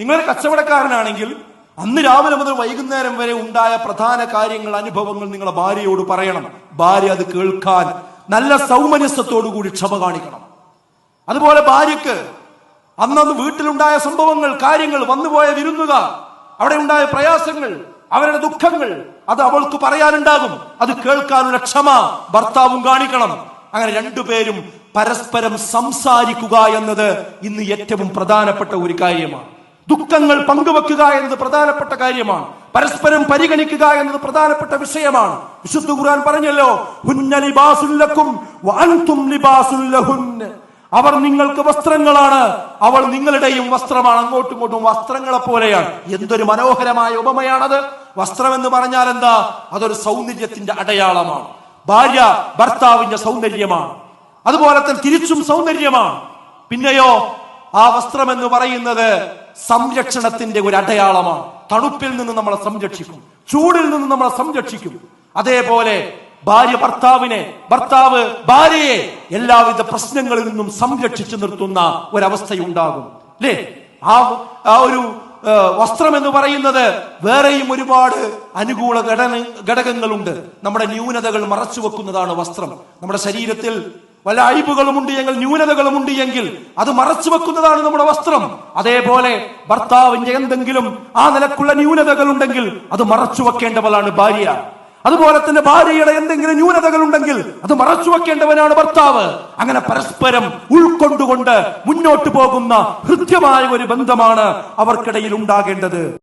നിങ്ങളൊരു കച്ചവടക്കാരനാണെങ്കിൽ അന്ന് രാവിലെ മുതൽ വൈകുന്നേരം വരെ ഉണ്ടായ പ്രധാന കാര്യങ്ങൾ അനുഭവങ്ങൾ നിങ്ങളെ ഭാര്യയോട് പറയണം. ഭാര്യ അത് കേൾക്കാൻ നല്ല സൗമനസ്യത്തോടു കൂടി ക്ഷമ കാണിക്കണം. അതുപോലെ ഭാര്യക്ക് അന്നന്ന് വീട്ടിലുണ്ടായ സംഭവങ്ങൾ കാര്യങ്ങൾ വന്നുപോയ വിരുന്നുകാർ അവിടെ ഉണ്ടായ പ്രയാസങ്ങൾ അവരുടെ ദുഃഖങ്ങൾ അത് അവൾക്ക് പറയാനുണ്ടാകും. അത് കേൾക്കാനുള്ള ക്ഷമ ഭർത്താവും കാണിക്കണം. അങ്ങനെ രണ്ടുപേരും പരസ്പരം സംസാരിക്കുക എന്നത് ഇന്ന് ഏറ്റവും പ്രധാനപ്പെട്ട ഒരു കാര്യമാണ്. ദുഃഖങ്ങൾ പങ്കുവെക്കുക എന്നത് പ്രധാനപ്പെട്ട കാര്യമാണ്. പരസ്പരം പരിഗണിക്കുക എന്നത് പ്രധാനപ്പെട്ട വിഷയമാണ്. വിശുദ്ധ ഖുർആൻ പറഞ്ഞല്ലോ അവർ നിങ്ങൾക്ക് വസ്ത്രങ്ങളാണ് അവൾ നിങ്ങളുടെയും വസ്ത്രമാണ്. അങ്ങോട്ടും ഇങ്ങോട്ടും വസ്ത്രങ്ങളെ പോലെയാണ്. എന്തൊരു മനോഹരമായ ഉപമയാണത്. വസ്ത്രം എന്ന് പറഞ്ഞാൽ എന്താ? അതൊരു സൗന്ദര്യത്തിന്റെ അടയാളമാണ്. ഭാര്യ ഭർത്താവിന്റെ സൗന്ദര്യമാണ്. അതുപോലെ തന്നെ തിരിച്ചും സൗന്ദര്യമാണ്. പിന്നെയോ ആ വസ്ത്രം എന്ന് പറയുന്നത് സംരക്ഷണത്തിന്റെ ഒരു അടയാളമാണ്. തണുപ്പിൽ നിന്ന് നമ്മളെ സംരക്ഷിക്കും ചൂടിൽ നിന്ന് നമ്മളെ സംരക്ഷിക്കും. അതേപോലെ ഭാര്യ ഭർത്താവിനെ ഭർത്താവ് ഭാര്യയെ എല്ലാവിധ പ്രശ്നങ്ങളിൽ നിന്നും സംരക്ഷിച്ചു നിർത്തുന്ന ഒരവസ്ഥയുണ്ടാകും. അല്ലേ ആ ആ ഒരു വസ്ത്രം എന്ന് പറയുന്നത് വേറെയും ഒരുപാട് അനുകൂല ഘടന ഘടകങ്ങളുണ്ട്. നമ്മുടെ ന്യൂനതകൾ മറച്ചു വെക്കുന്നതാണ് വസ്ത്രം. നമ്മുടെ ശരീരത്തിൽ വല്ല അയിബുകളുമുണ്ട് എങ്കിൽ ന്യൂനതകളുമുണ്ട് എങ്കിൽ അത് മറച്ചു വെക്കുന്നതാണ് നമ്മുടെ വസ്ത്രം. അതേപോലെ ഭർത്താവിന്റെ എന്തെങ്കിലും ആ നിലക്കുള്ള ന്യൂനതകൾ ഉണ്ടെങ്കിൽ അത് മറച്ചു വെക്കേണ്ടവളാണ് ഭാര്യ. അതുപോലെ തന്നെ ഭാര്യയുടെ എന്തെങ്കിലും ന്യൂനതകൾ ഉണ്ടെങ്കിൽ അത് മറച്ചു വെക്കേണ്ടവനാണ് ഭർത്താവ്. അങ്ങനെ പരസ്പരം ഉൾക്കൊണ്ടുകൊണ്ട് മുന്നോട്ട് പോകുന്ന ഹൃദ്യമായ ഒരു ബന്ധമാണ് അവർക്കിടയിൽ ഉണ്ടാകേണ്ടത്.